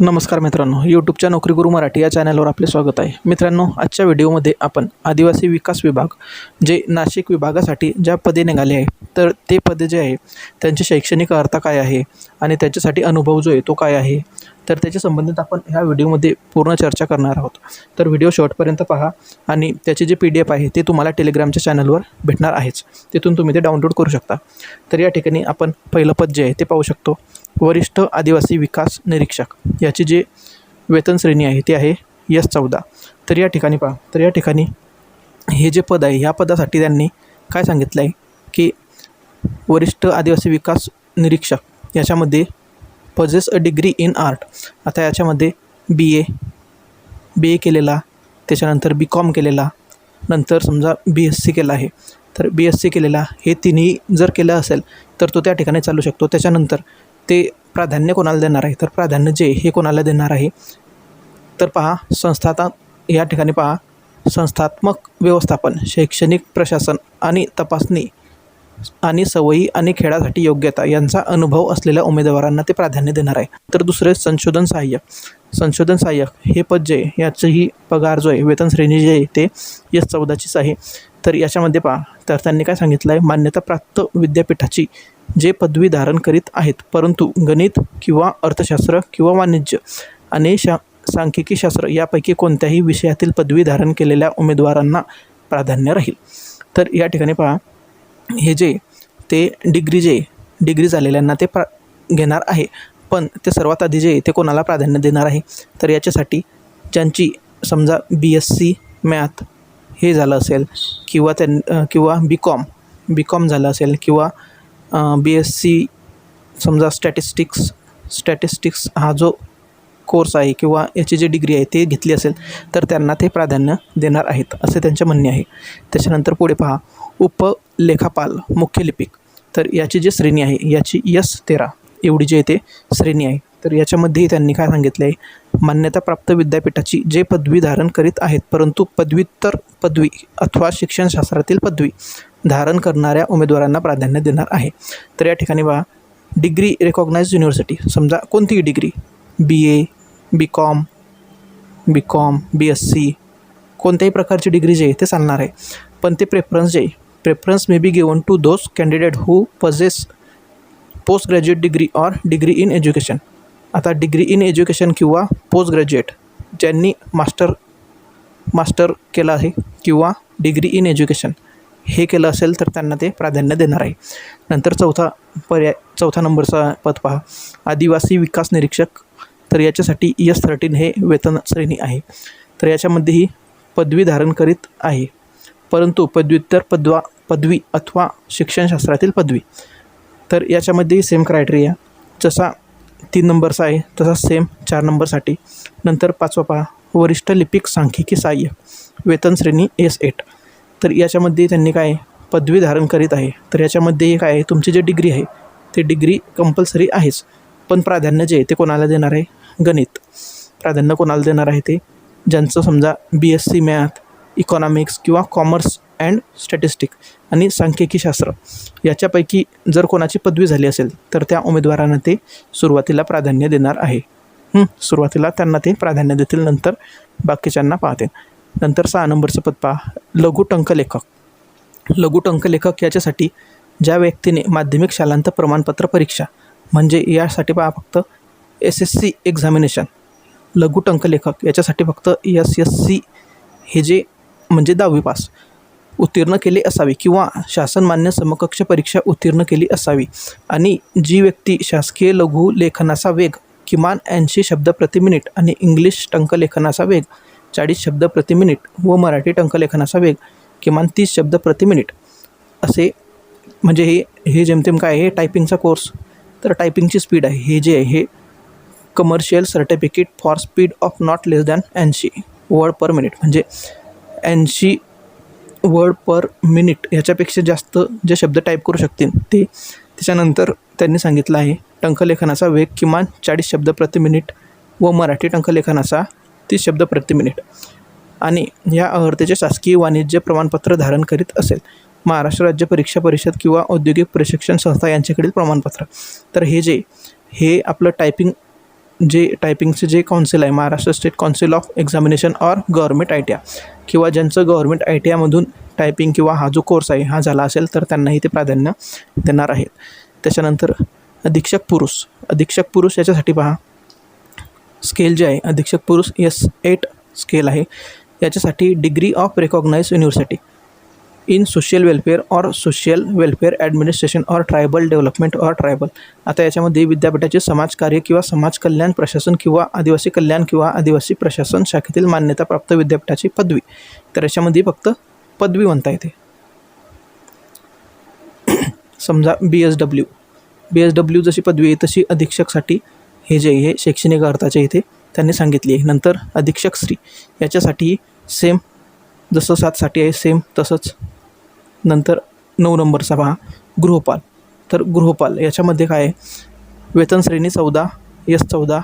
नमस्कार मित्रांनो यूट्यूबच्या नोकरी गुरु मराठी या चॅनलवर आपले स्वागत आहे. मित्रांनो आजच्या व्हिडिओमध्ये आपण आदिवासी विकास विभाग जे नाशिक विभागासाठी ज्या पदे निघाले आहे तर ते पदे जे आहे त्यांची शैक्षणिक अर्थ काय आहे आणि त्याच्यासाठी अनुभव जो आहे तो काय आहे तर त्याच्या संबंधित आपण ह्या व्हिडिओमध्ये पूर्ण चर्चा करणार आहोत. तर व्हिडिओ शॉर्टपर्यंत पहा आणि त्याचे जे पी डी एफ आहे ते तुम्हाला टेलिग्रामच्या चॅनलवर भेटणार आहेच. तिथून तुम्ही ते डाउनलोड करू शकता. तर या ठिकाणी आपण पहिलं पद जे आहे ते पाहू शकतो. वरिष्ठ आदिवासी विकास निरीक्षक. याची जे वेतन श्रेणी आहे ती आहे यस चौदा. तर या ठिकाणी पहा. तर या ठिकाणी हे जे पद आहे ह्या पदासाठी त्यांनी काय सांगितलं आहे की वरिष्ठ आदिवासी विकास निरीक्षक याच्यामध्ये possess a degree in art. आता याच्यामध्ये बी ए बी ए केलेला त्याच्यानंतर बी कॉम केलेला नंतर समजा बी एस सी केला आहे. तर बी एस सी केलेला हे तिन्ही जर केलं असेल तर तो त्या ठिकाणी चालू शकतो. त्याच्यानंतर ते प्राधान्य कोणाला देणार आहे? तर प्राधान्य जे हे कोणाला देणार आहे? तर पहा संस्थाता या ठिकाणी पहा. संस्थात्मक व्यवस्थापन शैक्षणिक प्रशासन आणि तपासणी आणि सवयी आणि खेळासाठी योग्यता यांचा अनुभव असलेल्या उमेदवारांना ते प्राधान्य देणार आहे. तर दुसरे संशोधन सहाय्यक. संशोधन सहाय्यक हे पद जे याचंही पगार जो आहे वेतन श्रेणी जे आहे ते यस चौदाचीच आहे. तर याच्यामध्ये पहा तर त्यांनी काय सांगितलं आहे मान्यताप्राप्त विद्यापीठाची जे पदवी धारण करीत आहेत. परंतु गणित किंवा अर्थशास्त्र किंवा वाणिज्य आणि शा सांख्यिकीशास्त्र यापैकी कोणत्याही विषयातील पदवी धारण केलेल्या उमेदवारांना प्राधान्य राहील. तर या ठिकाणी पहा हे जे ते डिग्री जे डिग्री झालेल्यांना ते प्रा घेणार आहे. पण ते सर्वात आधी जे ते कोणाला प्राधान्य देणार आहे? तर याच्यासाठी ज्यांची समजा बी एस सी मॅथ हे झालं असेल किंवा त्यां किंवा बी कॉम बी कॉम झालं असेल किंवा बी एस सी समजा स्टॅटिस्टिक्स स्टॅटिस्टिक्स हा जो कोर्स आहे किंवा याची जी डिग्री आहे ते घेतली असेल तर त्यांना ते प्राधान्य देणार आहेत असे त्यांचे म्हणणे आहे. त्याच्यानंतर पुढे पहा उपलेखापाल मुख्य लिपिक. तर याची जी श्रेणी आहे याची यस तेरा एवढी जी आहे ते श्रेणी आहे. तर याच्यामध्येही त्यांनी काय सांगितलं आहे मान्यताप्राप्त विद्यापीठाची जे पदवी धारण करीत आहेत परंतु पदव्युत्तर पदवी अथवा शिक्षणशास्त्रातील पदवी धारण करणाऱ्या उमेदवारांना प्राधान्य देणार आहे. तर या ठिकाणी बघा डिग्री रेकॉग्नाइज युनिव्हर्सिटी समजा कोणतीही degree B A B com B com B S C कोणत्याही प्रकारची डिग्री जे आहे ते चालणार आहे. पण ते प्रेफरन्स जे preference may be given to those candidate who possess post graduate degree or degree in education आता डिग्री इन एज्युकेशन किंवा पोस्ट ग्रॅज्युएट ज्यांनी मास्टर मास्टर केलं आहे किंवा डिग्री इन एज्युकेशन हे केलं असेल तर त्यांना ते प्राधान्य देणार आहे. नंतर चौथा पर्याय चौथा नंबरचा पद पहा. आदिवासी विकास निरीक्षक तर याच्यासाठी यस थर्टीन हे वेतन श्रेणी आहे. तर याच्यामध्येही पदवी धारण करीत आहे. परंतु पदव्युत्तर पदवा पदवी अथवा शिक्षणशास्त्रातील पदवी. तर याच्यामध्येही सेम क्रायटेरिया जसा तीन नंबरचा आहे तसा सेम चार नंबरसाठी. नंतर पाचवा पहा. वरिष्ठ लिपिक सांख्यिकी सहाय्य. वेतन श्रेणी एस एट तर याच्यामध्ये त्यांनी काय पदवी धारण करीत आहे. तर याच्यामध्ये काय आहे तुमची जी डिग्री आहे ते डिग्री कंपल्सरी आहेच. पण प्राधान्य जे आहे ते कोणाला देणार आहे? गणित. प्राधान्य कोणाला देणार आहे ते? ज्यांचं समजा B S C math economics किंवा कॉमर्स अँड स्टॅटिस्टिक आणि सांख्यिकीशास्त्र याच्यापैकी जर कोणाची पदवी झाली असेल तर त्या उमेदवारांना ते सुरुवातीला प्राधान्य देणार आहे. सुरुवातीला त्यांना ते प्राधान्य देतील नंतर बाकीच्यांना पाहते नंतर सहा नंबरचं पद पहा. लघु टंकलेखक लघु टंकलेखक याच्यासाठी ज्या व्यक्तीने माध्यमिक शालांत प्रमाणपत्र परीक्षा म्हणजे यासाठी पहा फक्त एस एस सी एक्झामिनेशन लघु टंकलेखक याच्यासाठी फक्त एस एस सी हे जे म्हणजे दहावी पास उत्तीर्ण केले असावी किंवा शासनमान्य समकक्ष परीक्षा उत्तीर्ण केली असावी. आणि जी व्यक्ती शासकीय लघु लेखनाचा वेग किमान ऐंशी शब्द प्रति मिनिट आणि इंग्लिश टंकलेखनाचा वेग चाळीस शब्द प्रति मिनिट व मराठी टंकलेखनाचा वेग किमान तीस शब्द प्रति मिनिट असे म्हणजे हे हे जेमतेम काय आहे हे टायपिंगचा कोर्स तर टायपिंगची स्पीड आहे. हे जे आहे हे commercial certificate for speed of not less than ऐंशी वर्ड पर मिनिट म्हणजे ऐंशी वर्ड पर मिनिट ह्याच्यापेक्षा जास्त जे शब्द टाईप करू शकतील ते त्याच्यानंतर त्यांनी सांगितलं आहे. टंकलेखनाचा वेग किमान चाळीस शब्द प्रति मिनिट व मराठी टंकलेखनाचा तीस शब्द प्रति मिनिट. आणि या अहर्तेचे शासकीय वाणिज्य प्रमाणपत्र धारण करीत असेल. महाराष्ट्र राज्य परीक्षा परिषद किंवा औद्योगिक प्रशिक्षण संस्था यांच्याकडील प्रमाणपत्र. तर हे जे हे आपलं टायपिंग जे टायपिंगचे जे कौन्सिल आहे Maharashtra state council of examination or government I T I किंवा ज्यांचं गव्हर्मेंट आय टी आयमधून टायपिंग किंवा हा जो कोर्स आहे हा झाला असेल तर त्यांनाही ते प्राधान्य देणार आहेत. त्याच्यानंतर अधीक्षक पुरुष. अधीक्षक पुरुष याच्यासाठी पहा. स्केल जे आहे अधीक्षक पुरुष एस एट स्केल आहे. याच्यासाठी degree of recognise university in social welfare or social welfare administration or tribal development or tribal आता याच्यामध्ये विद्यापीठाचे समाजकार्य किंवा समाज कल्याण प्रशासन किंवा आदिवासी कल्याण किंवा आदिवासी प्रशासन शाखेतील मान्यताप्राप्त विद्यापीठाची पदवी. तर याच्यामध्ये फक्त पदवी म्हणता येते. समजा B S W B S W जशी पदवी आहे तशी अधीक्षकसाठी हे जे हे शैक्षणिक अर्थाचे इथे त्यांनी सांगितली आहे. नंतर अधीक्षक श्री याच्यासाठी सेम जसं सातसाठी आहे सेम तसंच नंतर नऊ नंबरचा पहा गृहपाल. तर गृहपाल याच्यामध्ये काय आहे? वेतन श्रेणी चौदा यस चौदा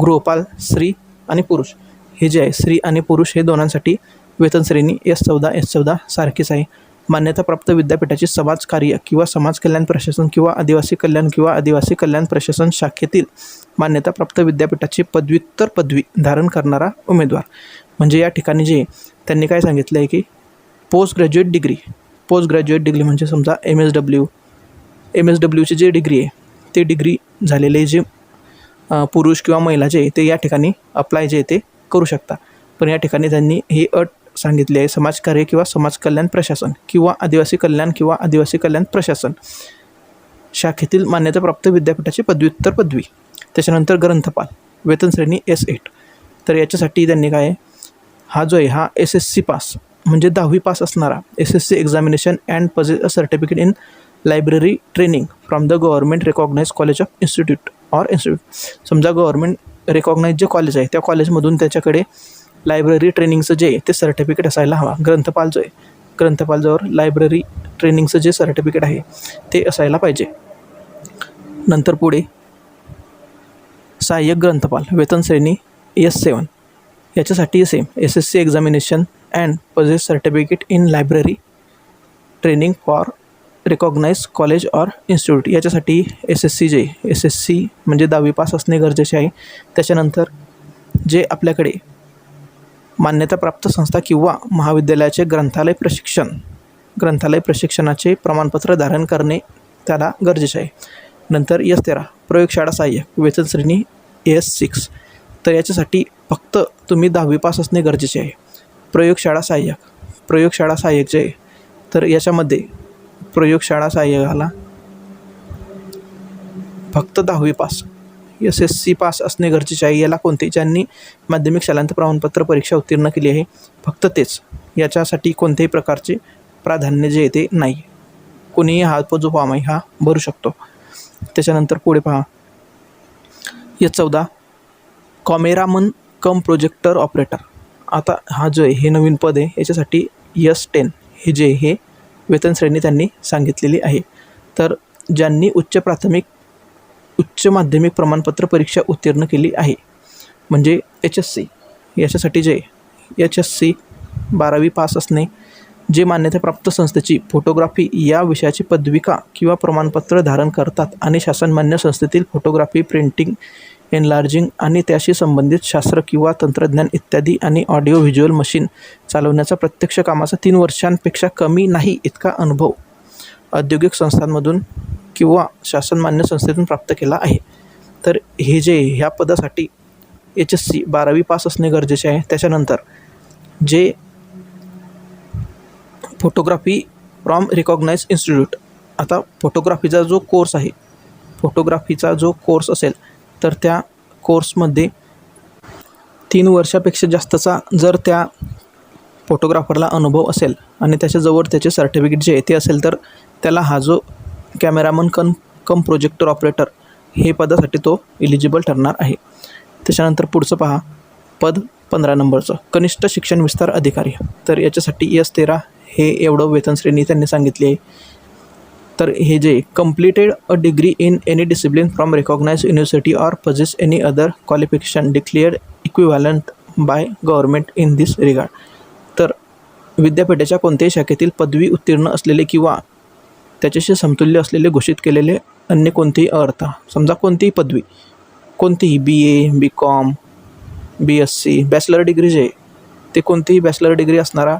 गृहपाल स्त्री आणि पुरुष. हे जे आहे स्त्री आणि पुरुष हे दोनांसाठी वेतन श्रेणी एस चौदा एस चौदा सारखीच आहे. मान्यताप्राप्त विद्यापीठाची समाज कार्य किंवा समाज कल्याण प्रशासन किंवा आदिवासी कल्याण किंवा आदिवासी कल्याण प्रशासन शाखेतील मान्यताप्राप्त विद्यापीठाची पदव्युत्तर पदवी धारण करणारा उमेदवार. म्हणजे या ठिकाणी जे त्यांनी काय सांगितलं आहे की post graduate degree post graduate degree म्हणजे समजा M S W M S डब्ल्यूची जी डिग्री आहे ते डिग्री झालेले जे पुरुष किंवा महिला जे आहे ते या ठिकाणी अप्लाय जे आहे ते करू शकता. पण या ठिकाणी त्यांनी ही अट सांगितले आहे समाजकार्य किंवा समाज कल्याण प्रशासन किंवा आदिवासी कल्याण किंवा आदिवासी कल्याण प्रशासन. शाखेतील मान्यताप्राप्त विद्यापीठाची पदव्युत्तर पदवी. त्याच्यानंतर ग्रंथपाल वेतन श्रेणी एस एट. तर याच्यासाठी त्यांनी काय हा जो आहे हा एस एस सी पास म्हणजे दहावी पास असणारा S S C examination and possess a certificate in library training from the government recognise college of institute or institute समजा गव्हर्मेंट रेकॉग्नाइज जे कॉलेज आहे त्या कॉलेजमधून त्याच्याकडे लायब्ररी ट्रेनिंगचं जे आहे ते सर्टिफिकेट असायला हवा. ग्रंथपाल जो आहे ग्रंथपालजवळ लायब्ररी ट्रेनिंगचं जे सर्टिफिकेट आहे ते असायला पाहिजे. नंतर पुढे सहाय्यक ग्रंथपाल वेतन श्रेणी एस सेवन याच्यासाठी same S S C examination and possess certificate in library training for recognise college or institute याच्यासाठी एस एस सी जे एस एस सी म्हणजे दहावी पास असणे गरजेचे आहे. त्याच्यानंतर जे आपल्याकडे मान्यताप्राप्त संस्था किंवा महाविद्यालयाचे ग्रंथालय प्रशिक्षण ग्रंथालय प्रशिक्षणाचे प्रमाणपत्र धारण करणे त्याला गरजेचे आहे. नंतर यस तेरा प्रयोगशाळा सहाय्यक वेतन श्रेणी एस सिक्स. तर याच्यासाठी फक्त तुम्ही दहावी पास असणे गरजेचे आहे. प्रयोगशाळा सहाय्यक प्रयोगशाळा सहाय्यक जे आहे तर याच्यामध्ये प्रयोगशाळा सहाय्यकाला फक्त दहावी pass S S C pass असणे गरजेचे आहे. याला कोणते ज्यांनी माध्यमिक शालांत प्रमाणपत्र परीक्षा उत्तीर्ण केली आहे फक्त तेच. याच्यासाठी कोणत्याही प्रकारचे प्राधान्य जे येते नाही. कोणीही हा जो फॉर्म आहे हा भरू शकतो. त्याच्यानंतर पुढे पहा. या चौदा. Cameraman cum projector operator. आता हा जो आहे हे नवीन पद आहे. याच्यासाठी यस टेन हे जे हे वेतन श्रेणी त्यांनी सांगितलेली आहे. तर ज्यांनी उच्च प्राथमिक उच्च माध्यमिक प्रमाणपत्र परीक्षा उत्तीर्ण केली आहे. म्हणजे एच एस सी याच्यासाठी जे एच एस सी बारावी पास असणे जे मान्यताप्राप्त संस्थेची फोटोग्राफी या विषयाची पदविका किंवा प्रमाणपत्र धारण करतात आणि शासनमान्य संस्थेतील फोटोग्राफी प्रिंटिंग एनलार्जिंग आणि त्याशी संबंधित शास्त्र किंवा तंत्रज्ञान इत्यादी आणि ऑडिओ व्हिज्युअल मशीन चालवण्याचा प्रत्यक्ष कामाचा तीन वर्षांपेक्षा कमी नाही इतका अनुभव. औद्योगिक संस्थांमधून किंवा शासनमान्य संस्थेतून प्राप्त केला आहे. तर हे जे ह्या पदासाठी एच एस सी बारावी पास असणे गरजेचे आहे. त्याच्यानंतर जे फोटोग्राफी फ्रॉम रिकॉग्नाइज इन्स्टिट्यूट आता फोटोग्राफीचा जो कोर्स आहे फोटोग्राफीचा जो कोर्स असेल तर त्या कोर्समध्ये तीन वर्षापेक्षा जास्तचा जर त्या फोटोग्राफरला अनुभव असेल आणि त्याच्याजवळ त्याचे सर्टिफिकेट जे आहे ते असेल तर त्याला हा जो कॅमेरामन कन कम प्रोजेक्टर ऑपरेटर हे पदासाठी तो इलिजिबल ठरणार आहे. त्याच्यानंतर पुढचं पहा. पद पंधरा नंबरचं. कनिष्ठ शिक्षण विस्तार अधिकारी. तर याच्यासाठी एस तेरा हे एवढं वेतन श्रेणी त्यांनी सांगितली आहे. तर हे जे completed a degree in any discipline from recognise university or possess any other qualification declared equivalent by government in this regard तर विद्यापीठाच्या कोणत्याही शाखेतील पदवी उत्तीर्ण असलेले किंवा त्याच्याशी समतुल्य असलेले घोषित केलेले अन्य कोणतेही अर्थ समजा कोणतीही पदवी कोणतीही B A B com B S C bachelor degree जे आहे ते कोणतीही बॅचलर डिग्री असणारा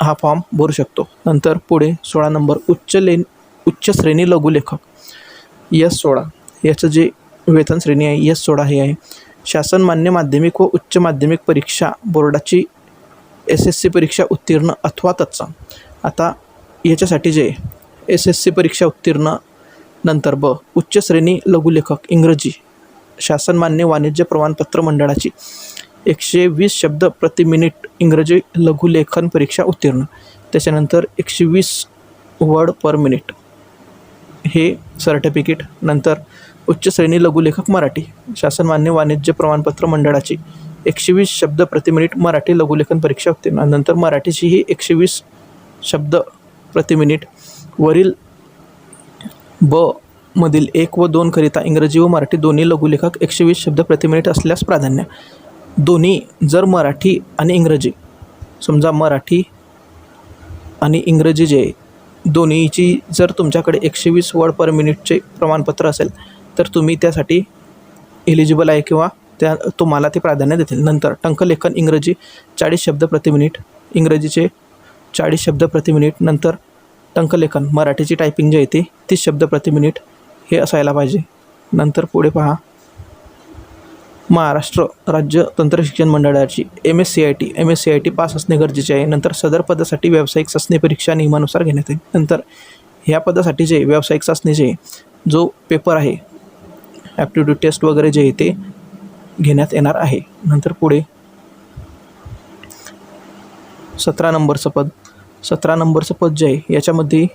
हा फॉर्म भरू शकतो. नंतर पुढे सोळा नंबर उच्च लेन उच्च श्रेणी लघुलेखक यस सोळा याचं जे वेतन श्रेणी आहे यस सोळा हे आहे. शासन मान्य माध्यमिक व उच्च माध्यमिक परीक्षा बोर्डाची एस एस सी परीक्षा उत्तीर्ण अथवा तत्सम. आता याच्यासाठी जे एस एस सी परीक्षा उत्तीर्ण नंतर ब उच्च श्रेणी लघुलेखक इंग्रजी शासनमान्य वाणिज्य प्रमाणपत्र मंडळाची एकशे वीस शब्द प्रति मिनिट इंग्रजी लघुलेखन परीक्षा उत्तीर्ण. त्याच्यानंतर एकशे वीस वर्ड पर मिनिट. हे सर्टिफिकेट. नंतर उच्च श्रेणी लघुलेखक मराठी शासनमान्य वाणिज्य प्रमाणपत्र मंडळाची एकशे वीस शब्द प्रति मिनिट मराठी लघुलेखन परीक्षा उत्तीर्ण. नंतर मराठीची ही एकशे वीस शब्द प्रति मिनिट वरील ब मधील एक व दोन करिता इंग्रजी व मराठी दोन्ही लघुलेखक एकशे वीस शब्द प्रति मिनिट असल्यास प्राधान्य. दोन्ही जर मराठी आणि इंग्रजी समजा मराठी आणि इंग्रजी जे आहे, दोन्हीची जर तुमच्याकडे एकशे वीस वर्ड पर मिनिटचे प्रमाणपत्र असेल तर तुम्ही त्यासाठी एलिजिबल आहे किंवा त्या तुम्हाला ते प्राधान्य देतील. नंतर टंकलेखन इंग्रजी चाळीस शब्द प्रति मिनिट इंग्रजीचे चाळीस शब्द प्रति मिनिट नंतर टंकलेखन मराठीची टायपिंग जे आहे ते तीस शब्द प्रति मिनिट हे असायला पाहिजे. नंतर पुढे पहा. महाराष्ट्र राज्य तंत्रशिक्षण मंडळाची M S C I T M S C I T pass असणे गरजेचे आहे. नंतर सदर पदासाठी व्यावसायिक चाचणी परीक्षा नियमानुसार घेण्यात येईल नंतर ह्या पदासाठी जे व्यावसायिक चाचणीचे जो पेपर आहे ॲप्टिट्यूड टेस्ट वगैरे जे आहे ते घेण्यात येणार आहे. नंतर पुढे सतरा नंबरचं पद. सतरा नंबरचं पद जे आहे याच्यामध्ये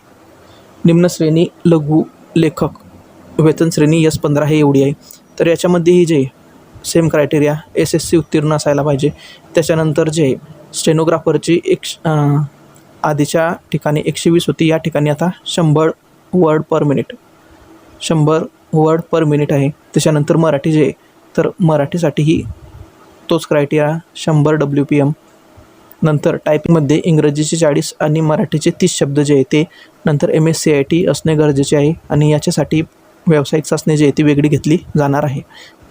निम्न श्रेणी लघु लेखक वेतन श्रेणी यस पंधरा हे एवढी आहे. तर याच्यामध्येही जे same criteria S S C उत्तीर्ण असायला पाहिजे. त्याच्यानंतर जे स्टेनोग्राफरची एक आधीच्या ठिकाणी एकशे वीस होती या ठिकाणी आता शंभर वर्ड पर मिनिट शंभर वर्ड पर मिनिट आहे. त्याच्यानंतर मराठी जे आहे, तर मराठीसाठीही तोच क्रायटेरिया शंभर डब्ल्यू पी एम नंतर टायपिंगमध्ये इंग्रजीचे चाळीस आणि मराठीचे तीस शब्द जे आहे ते नंतर M S C I T असणे गरजेचे आहे आणि याच्यासाठी व्यावसायिक चाचणी जी आहे ती वेगळी घेतली जाणार आहे.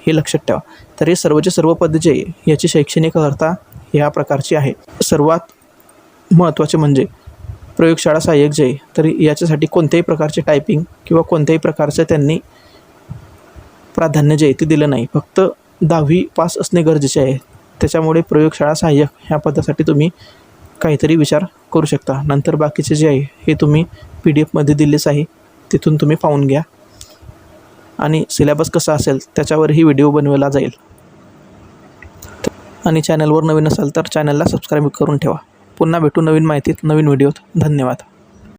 हे लक्षात ठेवा. तर हे सर्वचे सर्व पद जे आहे याची शैक्षणिक अर्हता ह्या प्रकारची आहे. सर्वात महत्त्वाचे म्हणजे प्रयोगशाळा सहाय्यक जे आहे तर याच्यासाठी कोणत्याही प्रकारचे टायपिंग किंवा कोणत्याही प्रकारचं त्यांनी प्राधान्य जे आहे ते दिलं नाही. फक्त दहावी पास असणे गरजेचे आहे. त्याच्यामुळे प्रयोगशाळा सहाय्यक ह्या पदासाठी तुम्ही काहीतरी विचार करू शकता. नंतर बाकीचे जे आहे हे तुम्ही पी डी एफमध्ये दिलेच आहे. तिथून तुम्ही पाहून घ्या. आणि सिलेबस कसा असेल त्याच्यावरही व्हिडिओ बनवला जाईल. आणि चॅनलवर नवीन असाल तर चॅनलला सबस्क्राईब करून ठेवा. पुन्हा भेटू नवीन माहितीत नवीन व्हिडिओत धन्यवाद.